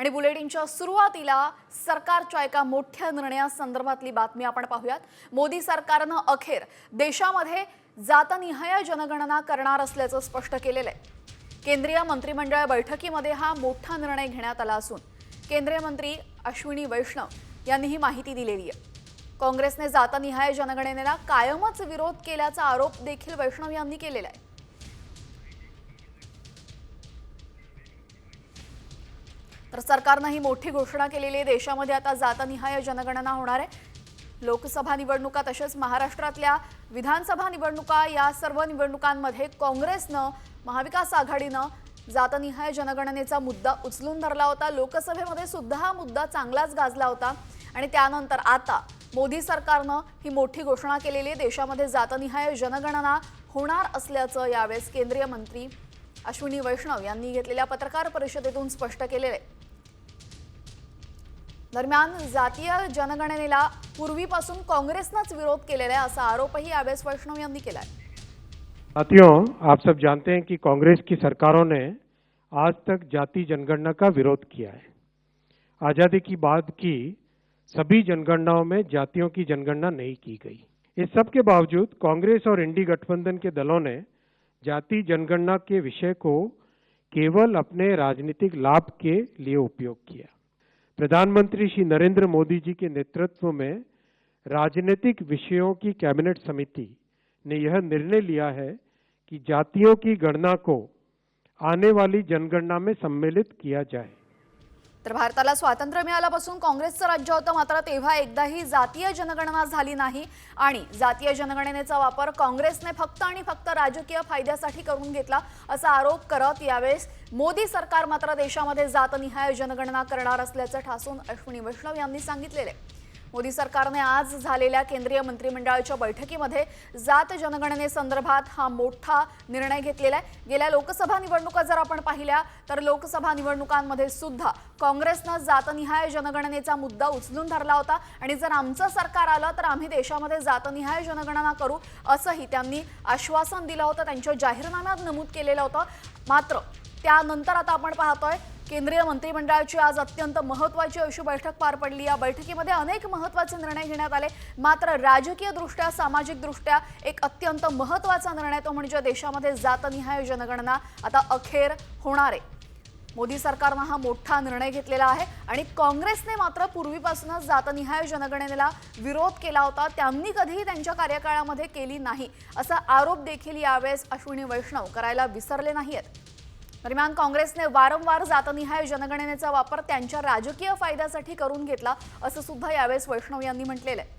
आणि बुलेटिनच्या सुरुवातीला सरकारच्या एका मोठ्या निर्णयासंदर्भातली बातमी आपण पाहूयात. मोदी सरकारनं अखेर देशामध्ये जातनिहाय जनगणना करणार असल्याचं स्पष्ट केलेलं आहे केंद्रीय मंत्रिमंडळ बैठकीमध्ये हा मोठा निर्णय घेण्यात आला असून केंद्रीय मंत्री अश्विनी वैष्णव यांनी ही माहिती दिलेली आहे. काँग्रेसने जातनिहाय जनगणनेला कायमच विरोध केल्याचा आरोप देखील वैष्णव यांनी केलेला आहे. तर सरकारनं ही मोठी घोषणा केलेली आहे. देशामध्ये आता जातनिहाय जनगणना होणार आहे. लोकसभा निवडणुका तसेच महाराष्ट्रातल्या विधानसभा निवडणुका या सर्व निवडणुकांमध्ये काँग्रेसनं महाविकास आघाडीनं जातनिहाय जनगणनेचा मुद्दा उचलून धरला होता. लोकसभेमध्ये सुद्धा हा मुद्दा चांगलाच गाजला होता. आणि त्यानंतर आता मोदी सरकारनं ही मोठी घोषणा केलेली आहे. देशामध्ये जातनिहाय जनगणना होणार असल्याचं यावेळेस केंद्रीय मंत्री अश्विनी वैष्णव यांनी घेतलेल्या पत्रकार परिषदेतून स्पष्ट केलेलं आहे. दरम्यान जातीय जनगणनेला पूर्वीपासून काँग्रेसनंच विरोध केलेला आहे असा आरोपही यावेळेस वैष्णव साथियों, आप सब जानते हैं कि कांग्रेस की सरकारों ने आज तक जाति जनगणना का विरोध किया है। आज़ादी की बाद की सभी जनगणनाओं में जातियों की जनगणना नहीं की गई। इस सब के बावजूद कांग्रेस और इंडी गठबंधन के दलों ने जाति जनगणना के विषय को केवल अपने राजनीतिक लाभ के लिए उपयोग किया। प्रधानमंत्री श्री नरेंद्र मोदी जी के नेतृत्व में राजनीतिक विषयों की कैबिनेट समिति ने यह निर्णय लिया है कि जातियों की गणना को आने वाली जनगणना में सम्मिलित किया जाए। तर भारताला स्वातंत्र्य मिळाल्यापासून काँग्रेसचं राज्य होतं मात्र तेव्हा एकदाही जातीय जनगणना झाली नाही. आणि जातीय जनगणनेचा वापर काँग्रेसने फक्त आणि फक्त राजकीय फायद्यासाठी करून घेतला असा आरोप करत यावेळेस मोदी सरकार मात्र देशामध्ये जातनिहाय जनगणना करणार असल्याचं ठासून अश्विनी वैष्णव यांनी सांगितलेलं आहे. मोदी सरकारने आज झालेल्या केंद्रीय मंत्रिमंडळाच्या बैठकीमध्ये जात जनगणनेसंदर्भात हा मोठा निर्णय घेतलेला आहे. गेल्या लोकसभा निवडणुका जर आपण पाहिल्या तर लोकसभा निवडणुकांमध्ये सुद्धा काँग्रेसनं जातनिहाय जनगणनेचा मुद्दा उचलून धरला होता. आणि जर आमचं सरकार आलं तर आम्ही देशामध्ये जातनिहाय जनगणना करू असंही त्यांनी आश्वासन दिलं होतं. त्यांच्या जाहीरनाम्यात नमूद केलेलं होतं. मात्र त्यानंतर आता आपण पाहतोय केंद्रीय मंत्रिमंडळाची आज अत्यंत महत्वाची अशी बैठक पार पडली. या बैठकीमध्ये अनेक महत्त्वाचे निर्णय घेण्यात आले. मात्र राजकीयदृष्ट्या सामाजिकदृष्ट्या एक अत्यंत महत्त्वाचा निर्णय तो म्हणजे देशामध्ये जातनिहाय जनगणना. आता अखेर होणार आहे. मोदी सरकारनं हा मोठा निर्णय घेतलेला आहे आणि काँग्रेसने मात्र पूर्वीपासूनच जातनिहाय जनगणनेला विरोध केला होता. त्यांनी कधीही त्यांच्या कार्यकाळामध्ये केली नाही. असा आरोप देखील यावेळेस अश्विनी वैष्णव करायला विसरले नाही आहेत दरम्यान काँग्रेसने वारंवार जातनिहाय जनगणनेचा वापर त्यांच्या राजकीय फायद्यासाठी करून घेतला असं सुद्धा यावेळेस वैष्णव यांनी म्हटलेलं आहे.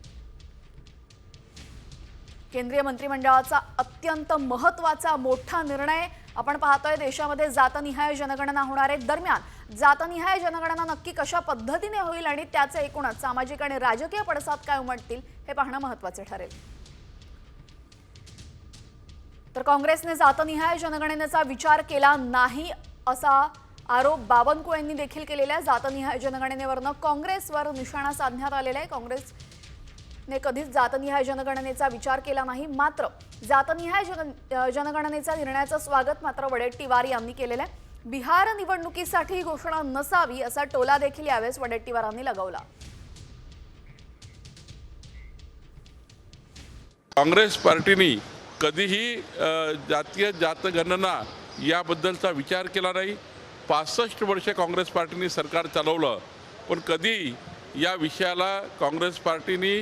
केंद्रीय मंत्रिमंडळाचा अत्यंत महत्त्वाचा मोठा निर्णय आपण पाहतोय देशामध्ये जातनिहाय जनगणना होणार आहे. दरम्यान जातनिहाय जनगणना नक्की कशा पद्धतीने होईल आणि त्याचे एकूणच सामाजिक आणि राजकीय पडसाद काय उमटतील हे पाहणं महत्त्वाचे ठरेल. तर काँग्रेसने जातनिहाय जनगणनेचा विचार केला नाही असा आरोप बावनकुळे यांनी देखील केलेला आहे. जातनिहाय जनगणनेवरनं काँग्रेसवर निशाणा साधण्यात आलेला आहे. काँग्रेस ने कधीच जातनिहाय जनगणनेचा विचार केला नाही. मात्र जातनिहाय जन जनगणनेच्या निर्णयाचं स्वागत मात्र वडेट्टीवार यांनी केलेलं आहे. बिहार निवडणुकीसाठी ही घोषणा नसावी असा टोला देखील यावेळेस वडेट्टीवारांनी लगावला. काँग्रेस पार्टीनी कधीही जातीय जातगणना याबद्दलचा विचार केला नाही. पासष्ट वर्ष काँग्रेस पार्टीने सरकार चालवलं पण कधी या विषयाला काँग्रेस पार्टीने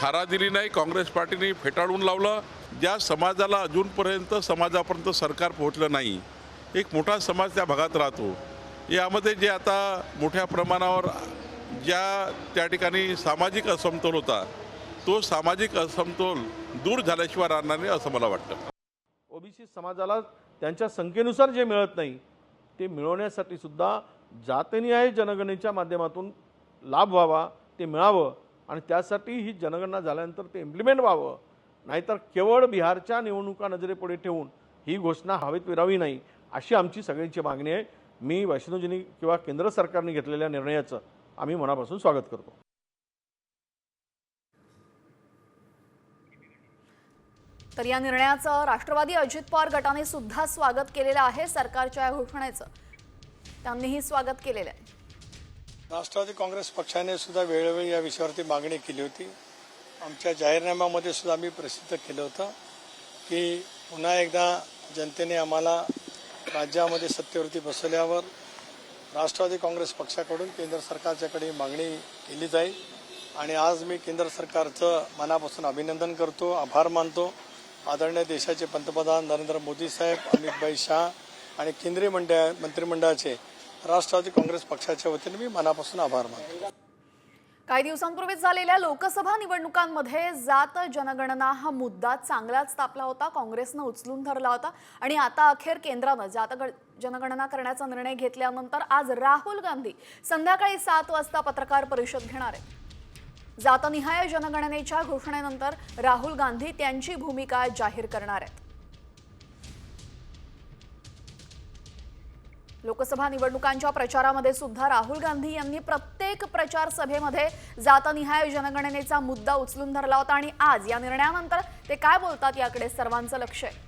थारा दिली नाही काँग्रेस पार्टीने फेटाळून लावलं. ज्या समाजाला अजूनपर्यंत समाजापर्यंत सरकार पोहोचलं नाही एक मोठा समाज त्या भागात राहतो. यामध्ये जे आता मोठ्या प्रमाणावर ज्या त्या ठिकाणी सामाजिक असमतोल होता तो सामाजिक असमतोल दूर झाल्याशिवाय राहणार नाही असं मला वाटतं. ओबीसी समाजाला त्यांच्या संख्येनुसार जे मिळत नाही ते मिळवण्यासाठी सुद्धा जातनिहाय जनगणनेच्या माध्यमातून लाभ व्हावा ते मिळावं आणि त्यासाठी ही जनगणना झाल्यानंतर ते इम्प्लिमेंट व्हावं. नाहीतर केवळ बिहारच्या निवडणुका नजरेपुढे ठेवून ही घोषणा हवेत विरावी नाही अशी आमची सगळ्यांची मागणी आहे. मी वैष्णवजींनी किंवा केंद्र सरकारने घेतलेल्या निर्णयाचं आम्ही मनापासून स्वागत करतो. तर या निर्णयाचं राष्ट्रवादी अजित पवार गटाने सुद्धा स्वागत केलेलं आहे सरकारच्या या घोषणेचं. त्यांनीही स्वागत केलेलं आहे. राष्ट्रवादी काँग्रेस पक्षाने सुद्धा वेळोवेळी या विषयावरती मागणी केली होती. आमच्या जाहीरनाम्यामध्ये सुद्धा आम्ही प्रसिद्ध केलं होतं की पुन्हा एकदा जनतेने आम्हाला राज्यामध्ये सत्तेवरती बसवल्यावर राष्ट्रवादी काँग्रेस पक्षाकडून केंद्र सरकारच्याकडे मागणी केली जाईल. आणि आज मी केंद्र सरकारचं मनापासून अभिनंदन करतो आभार मानतो. आदरणीय देशाचे पंतप्रधान नरेंद्र मोदी साहेब अमितभाई शाह आणि केंद्रीय मंडळ मंत्रिमंडळाचे राष्ट्रवादी काँग्रेस पक्षाच्या वतीने मी मनापासून आभार मानतो. काही दिवसांपूर्वीच झालेल्या लोकसभा निवडणुकांमध्ये जात जनगणना हा मुद्दा चांगलाच तापला होता काँग्रेसनं उचलून धरला होता आणि आता अखेर केंद्रानं जात जनगणना करण्याचा निर्णय घेतल्यानंतर आज राहुल गांधी संध्याकाळी सात वाजता पत्रकार परिषद घेणार आहेत. जातनिहाय जनगणनेच्या घोषणेनंतर राहुल गांधी त्यांची भूमिका जाहीर करणार आहेत. लोकसभा निवडणुकांच्या प्रचारामध्ये सुद्धा राहुल गांधी यांनी प्रत्येक प्रचार सभेमध्ये जातनिहाय जनगणनेचा मुद्दा उचलून धरला होता आणि आज या निर्णयानंतर ते काय बोलतात याकडे सर्वांचं लक्ष आहे.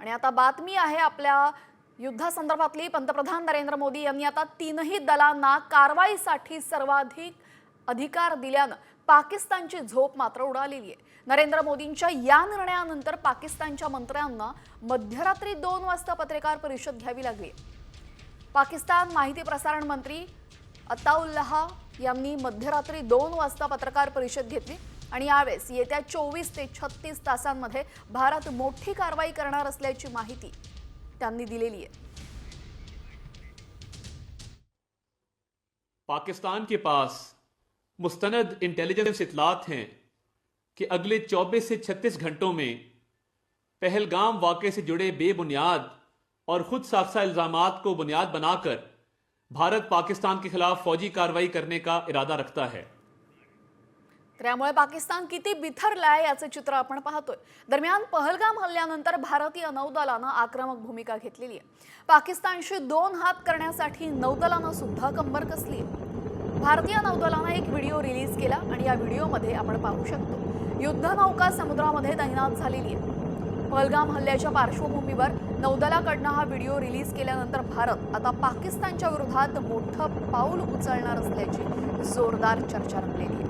आणि आता बातमी आहे आपल्या युद्धासंदर्भातली पंतप्रधान नरेंद्र मोदी यांनी आता तीनही दलांना कारवाईसाठी सर्वाधिक अधिकार दिल्यानं पाकिस्तानची झोप मात्र उडालेली आहे. नरेंद्र मोदींच्या या निर्णयानंतर पाकिस्तानच्या मंत्र्यांना मध्यरात्री दोन वाजता पत्रकार परिषद घ्यावी लागली. पाकिस्तान माहिती प्रसारण मंत्री अताउल्लाह यांनी मध्यरात्री दोन वाजता पत्रकार परिषद घेतली आणि यावेळेस येत्या चोवीस ते छत्तीस तासांमध्ये भारत मोठी कारवाई करणार असल्याची माहिती त्यांनी दिलेली आहे पाकिस्तान के पास मुस्तनद इंटेलिजेंस इतलात हैं कि अगले 24 से 36 घंटों में पहलगाम वाक़े से जुड़े बेबुनियाद और खुद साख्ता इल्ज़ाम को बुनियाद बनाकर भारत पाकिस्तान के खिलाफ फौजी कार्रवाई करने का इरादा रखता है। त्यामुळे पाकिस्तान किती बिथरलाय याचं चित्र आपण पाहतोय. दरम्यान पहलगाम हल्ल्यानंतर भारतीय नौदलानं आक्रमक भूमिका घेतलेली आहे. पाकिस्तानशी दोन हात करण्यासाठी नौदलानं सुद्धा कंबर कसली आहे. भारतीय नौदलानं एक व्हिडिओ रिलीज केला आणि या व्हिडिओमध्ये आपण पाहू शकतो युद्धनौका समुद्रामध्ये तैनात झालेली आहे. पहलगाम हल्ल्याच्या पार्श्वभूमीवर नौदलाकडनं हा व्हिडिओ रिलीज केल्यानंतर भारत आता पाकिस्तानच्या विरोधात मोठं पाऊल उचलणार असल्याची जोरदार चर्चा रंगलेली आहे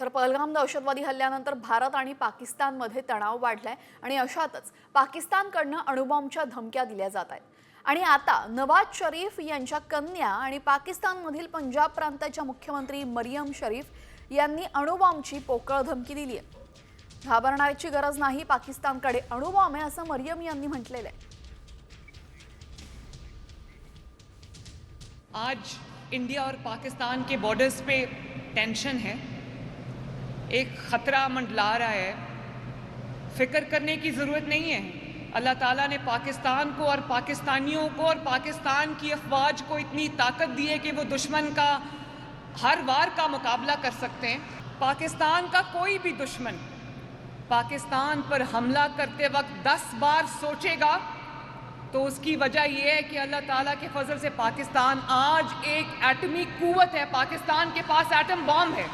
तर पहलगाम दहशतवादी हल्ल्यानंतर भारत आणि पाकिस्तानमध्ये तणाव वाढलाय आणि अशातच पाकिस्तानकडनं अणुबॉम्बच्या धमक्या दिल्या जात आहेत. आणि आता नवाज शरीफ यांच्या कन्या आणि पाकिस्तानमधील पंजाब प्रांताच्या मुख्यमंत्री मरियम शरीफ यांनी अणुबॉम्बची पोकळ धमकी दिली आहे. घाबरण्याची गरज नाही पाकिस्तानकडे अणुबॉम्ब आहे असं मरियम यांनी म्हटलेलं आहे. आज इंडिया और पाकिस्तान के बॉर्डर्स पे टेंशन है। एक ख़तरा मंडला रहा है। फ़िक्र करने की ज़रूरत नहीं है। अल्लाह ताला ने पाकिस्तान को और पाकिस्तानियों को और पाकिस्तान की अफवाज को इतनी ताकत दी है कि वो दुश्मन का हर वार का मुकाबला कर सकते हैं। पाकिस्तान का कोई भी दुश्मन पाकिस्तान पर हमला करते वक्त दस बार सोचेगा तो उसकी वजह यह है कि अल्लाह ताला के फजल से पाकिस्तान आज एक एटमी कुवत है। पाकिस्तान के पास एटम बॉम्ब है।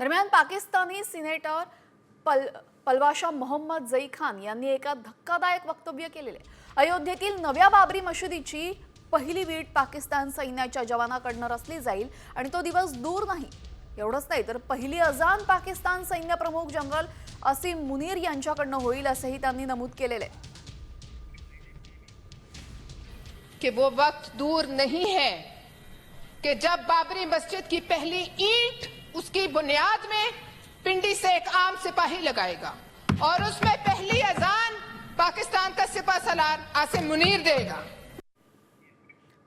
दरम्यान पाकिस्तानी सिनेटर पल पलवाशा मोहम्मद जई खान यांनी एका धक्कादायक वक्तव्य केलेले. अयोध्येतील नव्या बाबरी मशिदीची पहिली वीट पाकिस्तान सैन्याच्या जवानाकडनं रचली जाईल आणि तो दिवस दूर नाही. एवढंच नाही तर पहिली अजान पाकिस्तान सैन्य प्रमुख जनरल असीम मुनीर यांच्याकडनं होईल असंही त्यांनी नमूद केलेलं. आहे कि वो वक्त दूर नहीं है कि जब बाबरी मस्जिद की पहली ईंट उसकी बुनियाद में पिंडी से एक आम सिपाही लगाएगा और उसमें पहली अजान पाकिस्तान का सिपा सलार आसिम मुनीर देगा।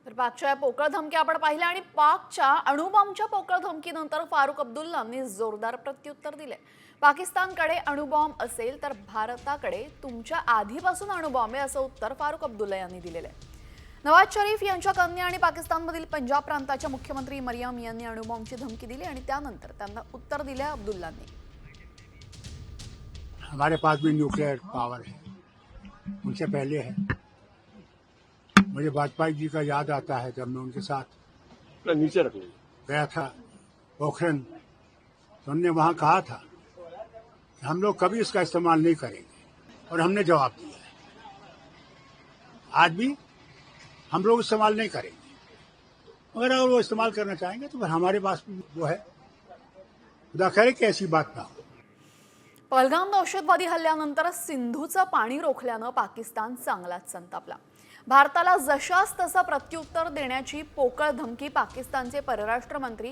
तर पाकच्या पोकळ धमक्या आपण पाहिल्या आणि पाकच्या अणुबॉम्बच्या पोकळ धमकीनंतर फारुख अब्दुल्लांनी जोरदार प्रत्युत्तर दिले. पाकिस्तानकडे अणुबॉम्ब असेल तर भारताकडे तुमच्या आधीपासून अणुबॉम्ब आहे असं उत्तर फारुख अब्दुल्ला यांनी दिलेलं आहे. नवाज़ शरीफ यांच्या कन्या आणि पाकिस्तानमधील पंजाब प्रांताच्या मुख्यमंत्री मरियम यांनी अणुबॉम्बची धमकी दिली आणि त्यानंतर त्यांना उत्तर दिले अब्दुल्लांनी. हमारे पास भी न्यूक्लियर पावर है। उनसे पहले है। मुझे वाजपेयी जी का याद आता है जब मैं उनके साथ नीचे रख गया था पोखरन तो उनने वहाँ कहा था कि हम लोग कभी इसका इस्तेमाल नहीं करेंगे। और हमने जवाब दिया है। आज भी हम लोग इस्तेमाल नहीं करेंगे। मगर अगर वो इस्तेमाल करना चाहेंगे तो फिर हमारे पास वो है। खुदा खैर कि ऐसी बात ना हो। पहलगाम दहशतवादी हल्ल्यानंतर सिंधूचं पाणी रोखल्यानं पाकिस्तान चांगलाच संतापला. भारताला जशास तसा प्रत्युत्तर देण्याची पोकळ धमकी पाकिस्तानचे परराष्ट्र मंत्री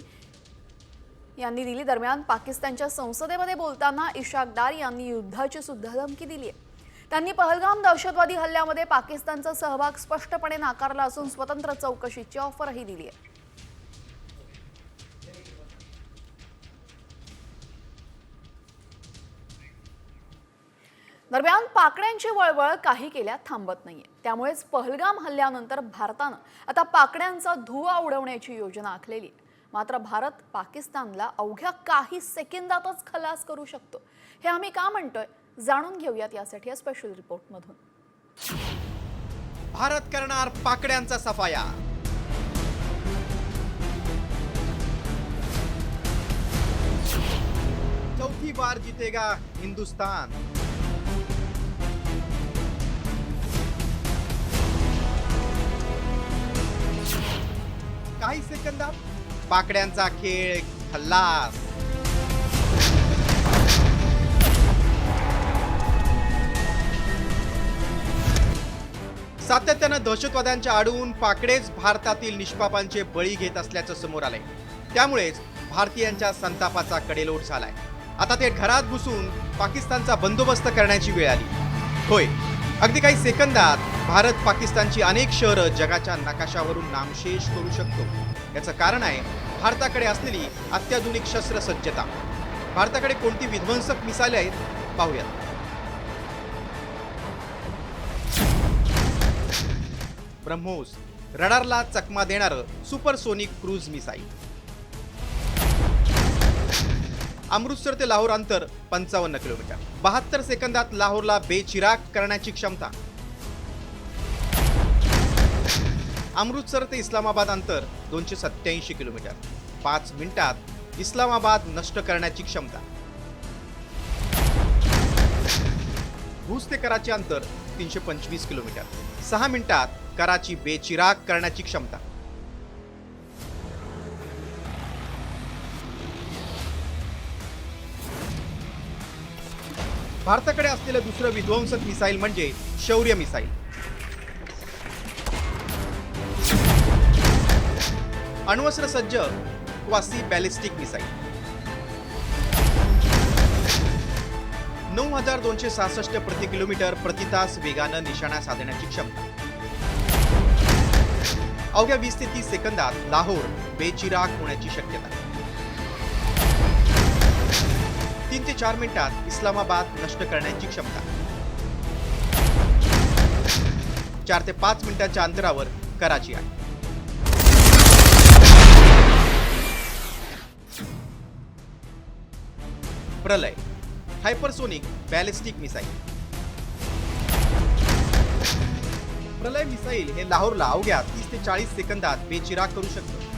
यांनी दिली. दरम्यान पाकिस्तानच्या संसदेमध्ये बोलताना इशाक डार यांनी युद्धाची सुद्धा धमकी दिली आहे त्यांनी पहलगाम दहशतवादी हल्ल्यामध्ये पाकिस्तानचा सहभाग स्पष्टपणे नाकारला असून स्वतंत्र चौकशीची ऑफरही दिली आहे. दरम्यान पाकड्यांची वळवळ काही केल्या थांबत नाहीये. त्यामुळेच पहलगाम हल्ल्यानंतर भारतानं आता पाकड्यांचा धुवा उडवण्याची योजना आखलेली आहे. मात्र भारत पाकिस्तानला अवघ्या काही सेकंदातच खलास करू शकतो. हे आम्ही का म्हणतोय? जाणून घेऊयात यासाठी या स्पेशल रिपोर्टमधून भारत करणार पाकड्यांचा सफाया. चौथी बार जितेगा हिंदुस्तान. काही सेकंदात पाकड्यांचा खेळ खल्लास सातत्यानं दहशतवाद्यांच्या आडवून पाकडेच भारतातील निष्पापांचे बळी घेत असल्याचं समोर आलंय. त्यामुळेच भारतीयांच्या संतापाचा कडेलोट झालाय. आता ते घरात घुसून पाकिस्तानचा बंदोबस्त करण्याची वेळ आली. होय अगदी काही सेकंदात भारत पाकिस्तानची अनेक शहरं जगाच्या नकाशावरून नामशेष करू शकतो. याचं कारण आहे भारताकडे असलेली अत्याधुनिक शस्त्रसज्जता. भारताकडे कोणती विध्वंसक मिसाइल आहेत? पाहूयात. ब्रह्मोस रडारला चकमा देणारं सुपरसोनिक क्रूज मिसाईल. अमृतसर ते लाहोर अंतर पंचावन्न किलोमीटर. बहात्तर सेकंदात लाहोरला बेचिराग करण्याची क्षमता. अमृतसर ते इस्लामाबाद अंतर दोनशे सत्याऐंशी किलोमीटर. पाच मिनिटात इस्लामाबाद नष्ट करण्याची क्षमता. भूज ते कराची अंतर तीनशे पंचवीस किलोमीटर. सहा मिनिटात कराची बेचिराग करण्याची क्षमता. भारताकडे असलेलं दुसरं विध्वंसक मिसाईल म्हणजे शौर्य मिसाईल. अण्वस्त्र सज्ज क्वासी बॅलिस्टिक मिसाईल. नऊ हजार दोनशे सहासष्ट प्रति किलोमीटर प्रति तास वेगानं निशाणा साधण्याची क्षमता. अवघ्या वीस ते तीस सेकंदात लाहोर बेचिराग होण्याची शक्यता. तीन ते चार मिनिटात इस्लामाबाद नष्ट करण्याची क्षमता. चार ते पाच मिनिटांच्या अंतरावर कराची आहे Pralay hypersonic ballistic missile. Pralay missile हे लाहोरला अवघ्या तीस ते चाळीस सेकंदात बेचिराग करू शकतं.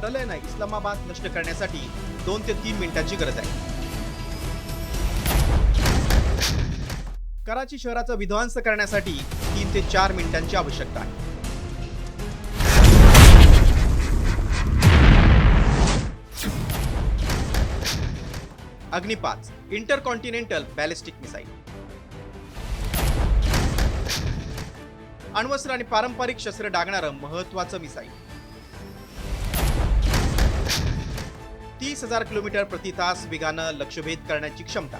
प्रलयनं इस्लामाबाद नष्ट करण्यासाठी दोन ते तीन मिनिटांची गरज आहे. कराची शहराचा विध्वंस करण्यासाठी तीन ते चार मिनिटांची आवश्यकता आहे. अग्निपाच इंटरकॉन्टिनेंटल बॅलिस्टिक मिसाईल. अण्वस्त्र आणि पारंपरिक शस्त्र डागणारं महत्वाचं मिसाईल. तीस हजार किलोमीटर प्रति तास वेगानं लक्षभेद करण्याची क्षमता.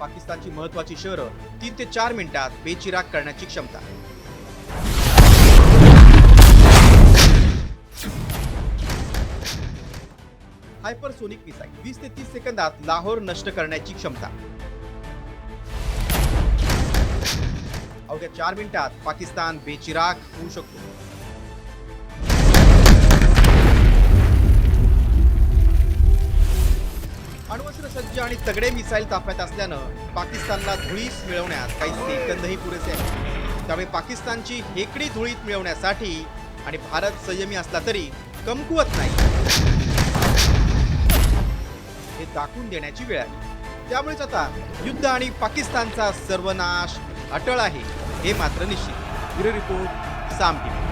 पाकिस्तानची महत्वाची शहरं तीन ते चार मिनिटात बेचिराग करण्याची क्षमता. Hypersonic missile. वीस ते तीस सेकंदात लाहोर नष्ट करण्याची क्षमता. अवघ्या चार मिनिटात पाकिस्तान बेचिराग होऊ शकतो. अण्वस्त्र सज्ज आणि तगडे मिसाईल ताफ्यात असल्यानं पाकिस्तानला धुळीस मिळवण्यात काही सेकंदही पुरेसे आहेत. त्यामुळे पाकिस्तानची हेकडी धुळीत मिळवण्यासाठी आणि भारत संयमी असला तरी कमकुवत नाही. हे दाखवून देण्याची वेळ आली. त्यामुळेच आता युद्ध आणि पाकिस्तानचा सर्वनाश अटळ आहे. हे मात्र निश्चित. Bureau report Saam TV.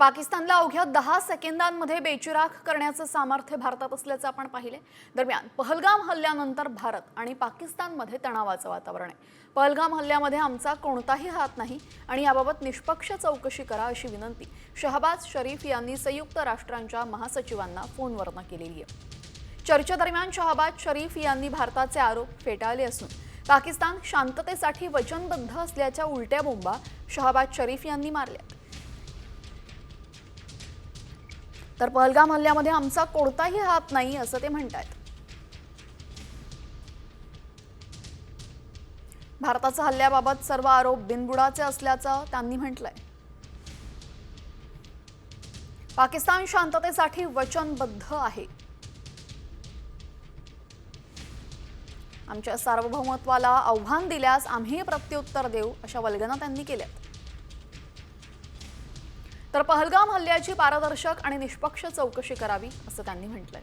पाकिस्तानला अवघ्या दहा सेकंदांमध्ये बेचिराख करण्याचं सामर्थ्य भारतात असल्याचं आपण पाहिले. दरम्यान पहलगाम हल्ल्यानंतर भारत आणि पाकिस्तानमध्ये तणावाचं वातावरण आहे. पहलगाम हल्ल्यामध्ये आमचा कोणताही हात नाही आणि याबाबत निष्पक्ष चौकशी करा अशी विनंती शहबाज शरीफ यांनी संयुक्त राष्ट्रांच्या महासचिवांना फोनवरनं केलेली आहे. चर्चेदरम्यान शहबाज शरीफ यांनी भारताचे आरोप फेटाळले असून पाकिस्तान शांततेसाठी वचनबद्ध असल्याच्या उलट्या बोंबा शहबाज शरीफ यांनी मारल्या तर पहलगाम हल्ल्यामध्ये आमचा कोणताही हात नाही असं ते म्हणतात भारताचा हल्ल्याबाबत सर्व आरोप बिनबुडाचे असल्याचं त्यांनी म्हटलंय. पाकिस्तान शांततेसाठी वचनबद्ध आहे. आमच्या सार्वभौमत्वाला आव्हान दिल्यास आम्ही प्रत्युत्तर देऊ अशा वल्गना त्यांनी केल्यात. तर पहलगाम हल्ल्याची पारदर्शक आणि निष्पक्ष चौकशी करावी असं त्यांनी म्हटलंय.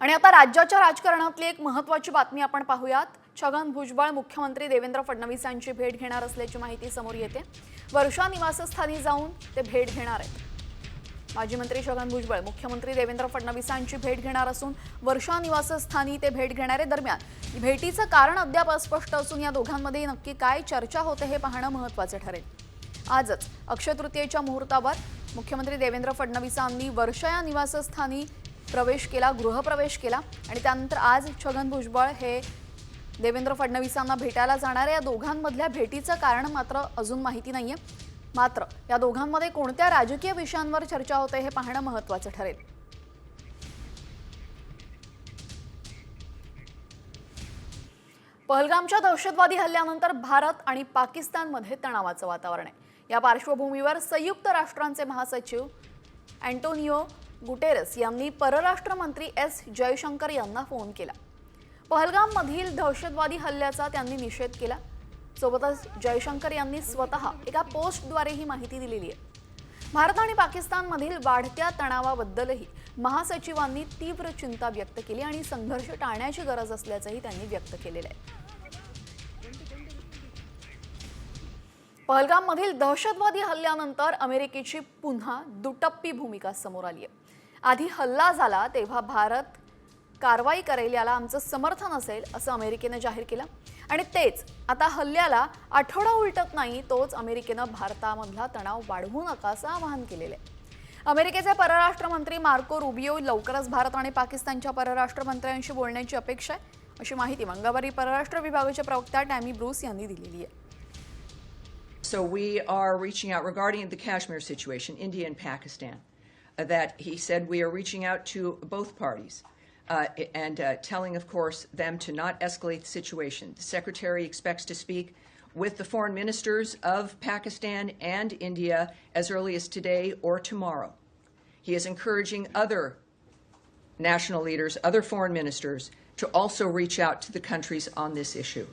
आणि आता राज्याच्या राजकारणातली एक महत्वाची बातमी आपण पाहूयात. छगन भुजबळ मुख्यमंत्री देवेंद्र फडणवीस यांची भेट घेणार असल्याची माहिती समोर येते. वर्षा निवासस्थानी जाऊन ते भेट घेणार आहेत. माजी मंत्री छगन भुजबळ मुख्यमंत्री देवेंद्र फडणवीसांची भेट घेणार असून वर्षा निवासस्थानी ते भेट घेणारे दरम्यान. भेटीचं कारण अद्याप अस्पष्ट असून या दोघांमध्ये नक्की काय चर्चा होते हे पाहणं महत्त्वाचं ठरेल. आजच अक्षय तृतीयेच्या मुहूर्तावर मुख्यमंत्री देवेंद्र फडणवीसांनी वर्षा या निवासस्थानी प्रवेश केला गृहप्रवेश केला आणि त्यानंतर आज छगन भुजबळ हे देवेंद्र फडणवीसांना भेटायला जाणाऱ्या या दोघांमधल्या भेटीचं कारण मात्र अजून माहिती नाही आहे मात्र या दोघांमध्ये कोणत्या राजकीय विषयांवर चर्चा होते हे पाहणं महत्त्वाचं ठरेल. पहलगामच्या दहशतवादी हल्ल्यानंतर भारत आणि पाकिस्तानमध्ये तणावाचं वातावरण आहे. या पार्श्वभूमीवर संयुक्त राष्ट्रांचे महासचिव अँटोनिओ गुटेरस यांनी परराष्ट्र मंत्री एस जयशंकर यांना फोन केला. पहलगाममधील दहशतवादी हल्ल्याचा त्यांनी निषेध केला. सोबतच जयशंकर यांनी स्वतः एका पोस्टद्वारे ही माहिती दिलेली आहे. भारत आणि पाकिस्तानमधील वाढत्या तणावाबद्दलही महासचिवांनी तीव्र चिंता व्यक्त केली आणि संघर्ष टाळण्याची गरज असल्याचंही त्यांनी व्यक्त केलेलं आहे. पहलगाममधील दहशतवादी हल्ल्यानंतर अमेरिकेची पुन्हा दुटप्पी भूमिका समोर आली आहे. आधी हल्ला झाला तेव्हा भारत कारवाई करेल याला आमचं समर्थन असेल असं अमेरिकेनं जाहीर केलं. आणि तेच आता हल्ल्याला आठवडा उलटत नाही तोच अमेरिकेनं भारतामधला तणाव वाढवू नका असं आवाहन केलेलं आहे. अमेरिकेचे परराष्ट्र मंत्री मार्को रुबियो लवकरच भारत आणि पाकिस्तानच्या परराष्ट्र मंत्र्यांशी बोलण्याची अपेक्षा आहे. अशी माहिती मंगळवारी परराष्ट्र विभागाच्या प्रवक्त्या टॅमी ब्रूस यांनी दिलेली आहे. So we are reaching out regarding the Kashmir situation, India and Pakistan. Uh, that he said we are reaching out to both parties. Uh, and uh, telling, of course, them to not escalate the situation. The secretary expects to speak with the foreign ministers of Pakistan and India as early as today or tomorrow. He is encouraging other national leaders, other foreign ministers, to also reach out to the countries on this issue.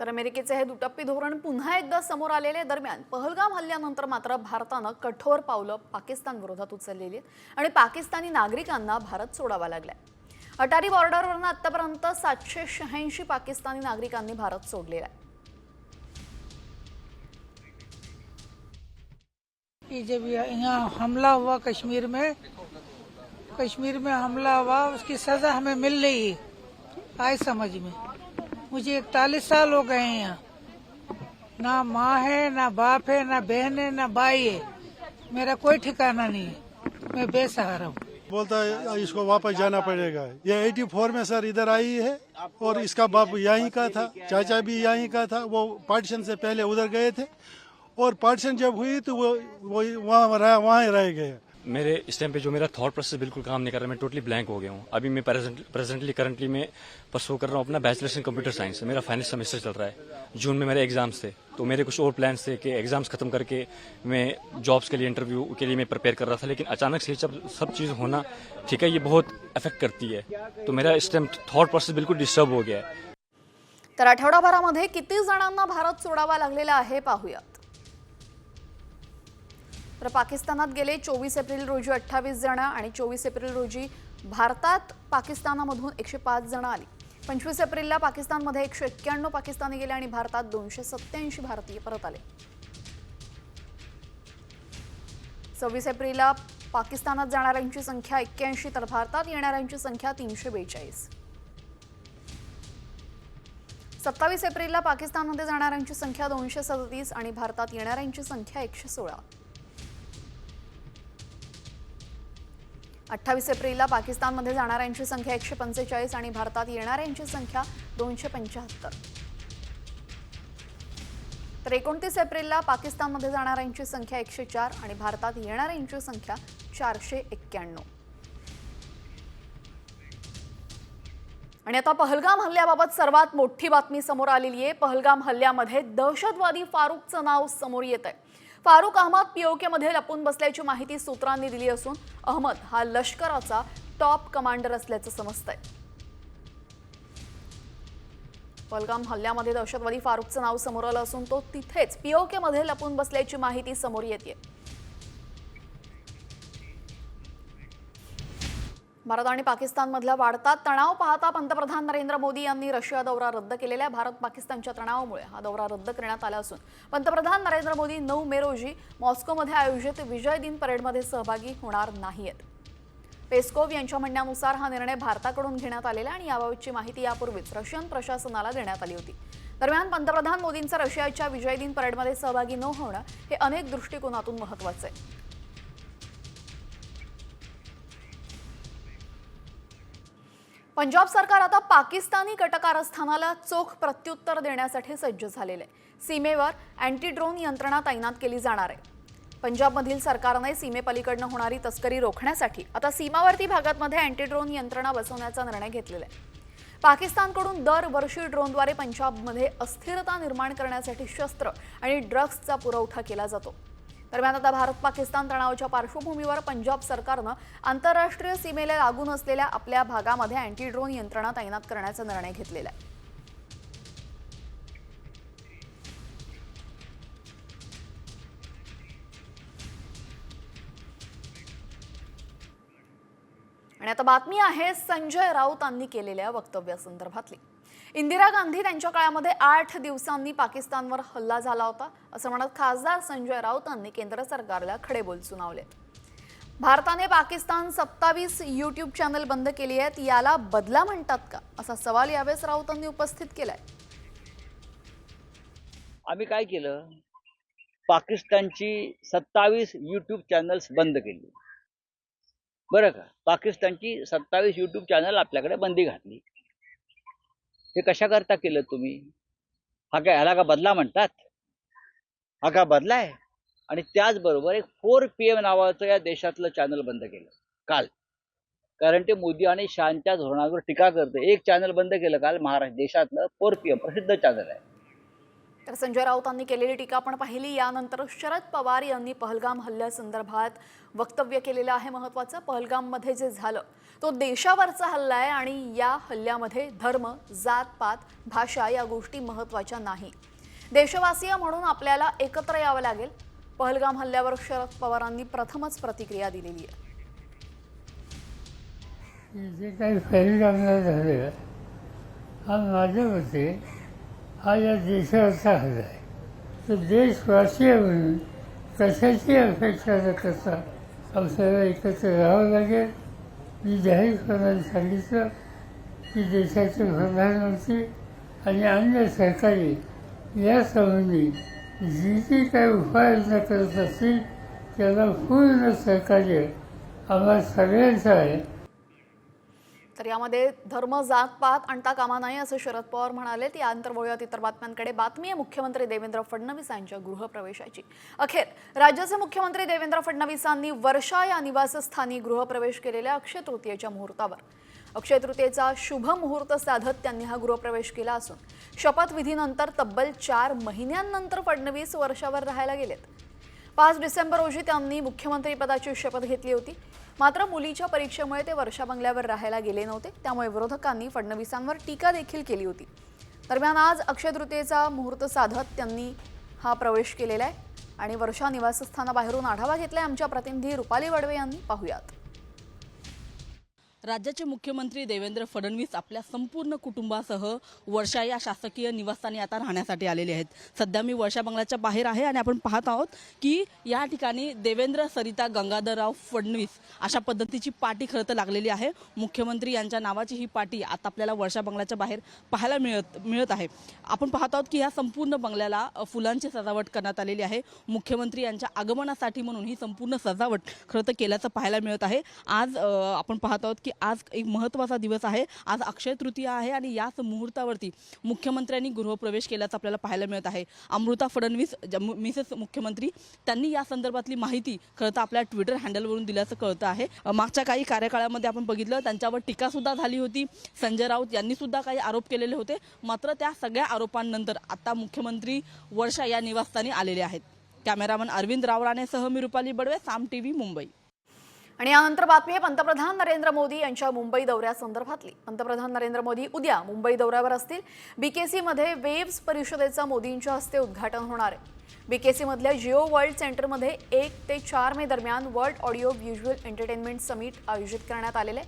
तर अमेरिकेचे हे दुटप्पी धोरण पुन्हा एकदा समोर आलेले दरम्यान पहलगाम हल्ल्यानंतर मात्र भारतानं कठोर पावलं पाकिस्तान विरोधात उचललेली आहेत आणि पाकिस्तानी नागरिकांना भारत सोडावा लागलाय. अटारी बॉर्डरवरनं आतापर्यंत सातशे शहाऐंशी पाकिस्तानी नागरिकांनी भारत सोडलेला आहे. जब यहाँ हमला हुआ कश्मीर में कश्मीर में हमला हुआ उसकी सजा हमें मिल रही है आए समझ में। मुझे इकतालीस साल हो गए हैं यहाँ। ना माँ है, ना बाप है, ना बहन है, ना भाई है। मेरा कोई ठिकाना नहीं है। मैं बेसहारा हूँ। बोलता है इसको वापस जाना पड़ेगा। ये 84 में सर इधर आई है और इसका बाप यहीं का था, चाचा भी यहीं का था। वो पार्टीशन से पहले उधर गए थे और पार्टीशन जब हुई तो वो वो वहाँ रह वहाँ रह गए। मेरे इस टाइम पे जो मेरा थॉट प्रोसेस बिल्कुल काम नहीं कर रहा, मैं टोटली ब्लैंक हो गया हूँ। अभी मैं प्रेजेंटली करंटली मैं परसू कर रहा हूँ अपना बैचलर्स इन कंप्यूटर साइंस मेरा फाइनल सेमेस्टर चल रहा है। जून में मेरे एग्ज़ाम्स थे। तो मेरे कुछ और प्लान्स थे कि एग्ज़ाम्स खत्म करके मैं जॉब्स के लिए इंटरव्यू के लिए मैं प्रिपेयर कर रहा था। लेकिन अचानक से जब सब चीज़ होना, ठीक है, ये बहुत अफेक्ट करती है। तो मेरा इस टाइम थॉट प्रोसेस बिल्कुल डिस्टर्ब हो गया है। तर आठवडाभरामध्ये किती जणांना भारत सोडावा लागलेला आहे पाहूयात तर पाकिस्तानात गेले चोवीस एप्रिल रोजी अठ्ठावीस जण आणि चोवीस एप्रिल रोजी भारतात पाकिस्तानामधून एकशे पाच जण आली. पंचवीस एप्रिलला पाकिस्तानमध्ये एकशे एक्क्याण्णव पाकिस्तानी गेले आणि भारतात दोनशे सत्याऐंशी भारतीय परत आले. सव्वीस एप्रिलला पाकिस्तानात जाणाऱ्यांची संख्या एक्क्याऐंशी तर भारतात येणाऱ्यांची संख्या तीनशे बेचाळीस. सत्तावीस एप्रिलला पाकिस्तानमध्ये जाणाऱ्यांची संख्या दोनशे सदतीस आणि भारतात येणाऱ्यांची संख्या एकशे सोळा. अठ्ठावीस एप्रिलला पाकिस्तानमध्ये जाणाऱ्यांची संख्या एकशे पंचेचाळीस आणि भारतात येणाऱ्यांची संख्या दोनशे पंच्याहत्तर. तर एकोणतीस एप्रिलला पाकिस्तानमध्ये जाणाऱ्यांची संख्या एकशे चार आणि भारतात येणाऱ्यांची संख्या चारशे एक्क्याण्णव. आणि आता पहलगाम हल्ल्याबाबत सर्वात मोठी बातमी समोर आलेली आहे. पहलगाम हल्ल्यामध्ये दहशतवादी फारुकचं नाव समोर येत आहे फारुक अहमद पीओकेमध्ये लपून बसल्याची माहिती सूत्रांनी दिली असून अहमद हा लष्कराचा टॉप कमांडर असल्याचं समजतंय. पलगाम हल्ल्यामध्ये दहशतवादी फारुकचं नाव समोर आलं असून तो तिथेच पीओकेमध्ये लपून बसल्याची माहिती समोर येते भारत आणि पाकिस्तानमधला वाढता तणाव पाहता पंतप्रधान नरेंद्र मोदी यांनी रशिया दौरा रद्द केलेला आहे भारत पाकिस्तानच्या तणावामुळे हा दौरा रद्द करण्यात आला असून पंतप्रधान नरेंद्र मोदी नऊ मे रोजी मॉस्कोमध्ये आयोजित विजय दिन परेडमध्ये सहभागी होणार नाहीत पेस्कोव यांच्या म्हणण्यानुसार हा निर्णय भारताकडून घेण्यात आलेला आहे आणि याबाबतची माहिती यापूर्वीच रशियन प्रशासनाला देण्यात आली होती. दरम्यान पंतप्रधान मोदींचं रशियाच्या विजय दिन परेडमध्ये सहभागी न होणं हे अनेक दृष्टिकोनातून महत्वाचं आहे. पंजाब सरकार आता पाकिस्तानी कटकारस्थानाला चोख प्रत्युत्तर देण्यासाठी सज्ज झालेलं. आहे सीमेवर अँटी ड्रोन यंत्रणा तैनात केली जाणार आहे. पंजाबमधील सरकारने सीमेपलीकडनं होणारी तस्करी रोखण्यासाठी आता सीमावर्ती भागांमध्ये अँटी ड्रोन यंत्रणा बसवण्याचा निर्णय घेतलेला आहे. पाकिस्तानकडून दरवर्षी ड्रोनद्वारे पंजाबमध्ये अस्थिरता निर्माण करण्यासाठी शस्त्र आणि ड्रग्सचा पुरवठा केला जातो. दरम्यान आता भारत पाकिस्तान तणावाच्या पार्श्वभूमीवर पंजाब सरकारनं आंतरराष्ट्रीय सीमेला लागून असलेल्या आपल्या भागामध्ये अँटी ड्रोन यंत्रणा तैनात करण्याचा निर्णय घेतलेला आहे. आणि आता बातमी आहे संजय राऊतांनी केलेल्या वक्तव्यासंदर्भातली. इंदिरा गांधी त्यांच्या काळामध्ये आठ दिवसांनी पाकिस्तानवर हल्ला झाला होता असं म्हणत खासदार संजय राऊतांनी केंद्र सरकारला खडेबोल सुनावले भारताने पाकिस्तान सत्तावीस यूट्यूब चॅनल बंद केली आहेत याला बदला म्हणतात का? असा सवाल यावेळेस राऊतांनी उपस्थित केलाय. आम्ही काय केलं? पाकिस्तानची सत्तावीस यूट्यूब चॅनल्स बंद केली. बरं का? पाकिस्तानची सत्तावीस यूट्यूब चॅनल आपल्याकडे बंदी घातली. हे कशा करता केलं तुम्ही? हा काय ह्याला का बदला म्हणतात? हा का बदला आहे? आणि त्याचबरोबर एक फोर पी एम नावाचं या देशातलं चॅनल बंद केलं. काल. कारण ते मोदी आणि शहाच्या धोरणावर टीका करते एक चॅनल बंद केलं काल महाराष्ट्र देशातलं फोर पी एम प्रसिद्ध चॅनल आहे. तर संजय राऊतांनी केलेली टीका आपण पाहिली. यानंतर शरद पवार यांनी पहलगाम हल्ल्यासंदर्भात वक्तव्य केलेलं आहे महत्वाचं. पहलगाममध्ये जे झालं तो देशावरचा हल्ला आहे आणि या हल्ल्यामध्ये धर्म जात पात भाषा या गोष्टी महत्त्वाच्या नाही. देशवासीय म्हणून आपल्याला एकत्र यावं लागेल. पहलगाम हल्ल्यावर शरद पवारांनी प्रथमच प्रतिक्रिया दिलेली आहे. जे काही पहलगामला झालं हा माझ्या मते हा या देशाचा हल्ला आहे तर देशवासीय म्हणून कशाची अपेक्षा न करता आपल्याला एकत्र राहावं लागेल मी जाहीरपणाने सांगितलं की देशाचे प्रधानमंत्री आणि अन्य सरकारी यासंबंधी जी जी काही उपाययोजना करत असतील त्याला पूर्ण सहकार्य आम्हा सगळ्यांचं आहे तर यामध्ये धर्म जात पात आणता कामा नाही असं शरद पवार म्हणाले. यानंतर वळूयात इतर बातम्यांकडे. बातमी आहे मुख्यमंत्री देवेंद्र फडणवीस यांच्या गृहप्रवेशाची. अखेर राज्याचे मुख्यमंत्री देवेंद्र फडणवीसांनी वर्षा या निवासस्थानी गृहप्रवेश केलेल्या अक्षय तृतीयेच्या मुहूर्तावर. अक्षय तृतीयेचा शुभ मुहूर्त साधत त्यांनी हा गृहप्रवेश केला असून शपथविधीनंतर तब्बल चार महिन्यांनंतर फडणवीस वर्षावर राहायला गेलेत. पाच डिसेंबर रोजी त्यांनी मुख्यमंत्रीपदाची शपथ घेतली होती. मात्र मुलीच्या परीक्षेमुळे ते वर्षा बंगल्यावर राहायला गेले नव्हते. त्यामुळे विरोधकांनी फडणवीसांवर टीका देखील केली होती. दरम्यान आज अक्षय तृतीयेचा मुहूर्त साधत त्यांनी हा प्रवेश केलेला आहे. आणि वर्षा निवासस्थानाबाहेरून आढावा घेतलाय आमच्या प्रतिनिधी रुपाली वडवे यांनी. पाहुयात. राज्याचे मुख्यमंत्री देवेंद्र फडणवीस आपल्या संपूर्ण कुटुंबासह वर्षा या शासकीय निवासस्थानी आता राहण्यासाठी आलेले आहेत. सध्या मी वर्षा बंगल्याच्या बाहेर आहे आणि आपण पाहत आहोत की या ठिकाणी देवेंद्र सरिता गंगाधरराव फडणवीस अशा पद्धतीची पाटी खरं तर लागलेली आहे. मुख्यमंत्री यांच्या नावाची ही पाटी आता आपल्याला वर्षा बंगल्याच्या बाहेर पाहायला मिळत मिळत आहे. आपण पाहत आहोत की ह्या संपूर्ण बंगल्याला फुलांची सजावट करण्यात आलेली आहे. मुख्यमंत्री यांच्या आगमनासाठी म्हणून ही संपूर्ण सजावट खरं तर केल्याचं पाहायला मिळत आहे. आज आपण पाहत आहोत की आज एक महत्त्वाचा दिवस आहे. आज अक्षय तृतीया आहे आणि याच मुहूर्तावरती मुख्यमंत्र्यांनी गृहप्रवेश केल्याचं आपल्याला पाहायला मिळत आहे. अमृता फडणवीस मिसेस मुख्यमंत्री त्यांनी या संदर्भातली माहिती खरं तर आपल्या ट्विटर हँडलवरून दिल्याचं कळतं आहे. मागच्या काही कार्यकाळामध्ये आपण बघितलं त्यांच्यावर टीकासुद्धा झाली होती. संजय राऊत यांनी सुद्धा काही आरोप केलेले होते. मात्र त्या सगळ्या आरोपांनंतर आता मुख्यमंत्री वर्षा या निवासस्थानी आलेले आहेत. कॅमेरामन अरविंद रावराणेसह मी रुपाली बडवे साम टीव्ही मुंबई. आणि यानंतर बातमी आहे पंतप्रधान नरेंद्र मोदी यांच्या मुंबई दौऱ्यासंदर्भातली पंतप्रधान नरेंद्र मोदी उद्या मुंबई दौऱ्यावर असतील. बीकेसीमध्ये वेव्स परिषदेचं मोदींच्या हस्ते उद्घाटन होणार आहे. बीकेसीमधल्या जिओ वर्ल्ड सेंटरमध्ये एक ते चार मे दरम्यान world audio visual entertainment summit आयोजित करण्यात आलेले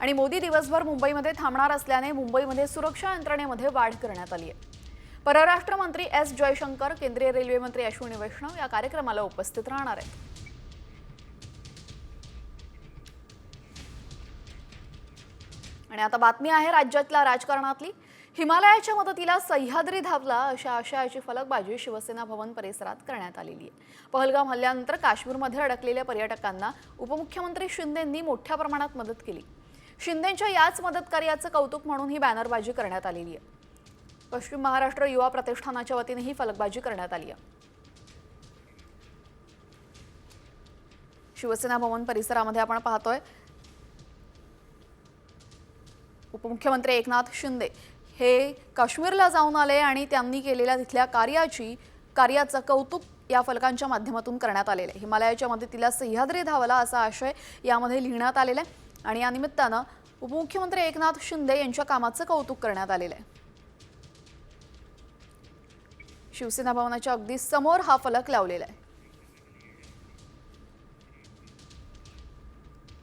आणि मोदी दिवसभर मुंबईमध्ये थांबणार असल्याने मुंबईमध्ये सुरक्षा यंत्रणेमध्ये वाढ करण्यात आली आहे. परराष्ट्र मंत्री एस जयशंकर केंद्रीय रेल्वे मंत्री अश्विनी वैष्णव या कार्यक्रमाला उपस्थित राहणार आहेत. आणि आता बातमी आहे राज्यातल्या राजकारणातली. हिमालयाच्या मदतीला सह्याद्री धावला अशा आशयाची फलकबाजी शिवसेना भवन परिसरात करण्यात आलेली आहे. पहलगाम हल्ल्यानंतर काश्मीरमध्ये अडकलेल्या पर्यटकांना उपमुख्यमंत्री शिंदेंनी मोठ्या प्रमाणात मदत केली. शिंदेंच्या याच मदत कार्याचं कौतुक म्हणून ही बॅनरबाजी करण्यात आलेली आहे. पश्चिम महाराष्ट्र युवा प्रतिष्ठानाच्या वतीने ही फलकबाजी करण्यात आली आहे. शिवसेना भवन परिसरामध्ये आपण पाहतोय उपमुख्यमंत्री एकनाथ शिंदे हे काश्मीरला जाऊन आले आणि त्यांनी केलेल्या तिथल्या कार्याची कार्याचं कौतुक या फलकांच्या माध्यमातून करण्यात आलेलं आहे. हिमालयाच्या मदतीला सह्याद्री धावला असा आशय यामध्ये लिहिण्यात आलेला आहे. आणि या निमित्तानं उपमुख्यमंत्री एकनाथ शिंदे यांच्या कामाचं कौतुक करण्यात आलेलं आहे. शिवसेना भवनाच्या अगदी समोर हा फलक लावलेला आहे.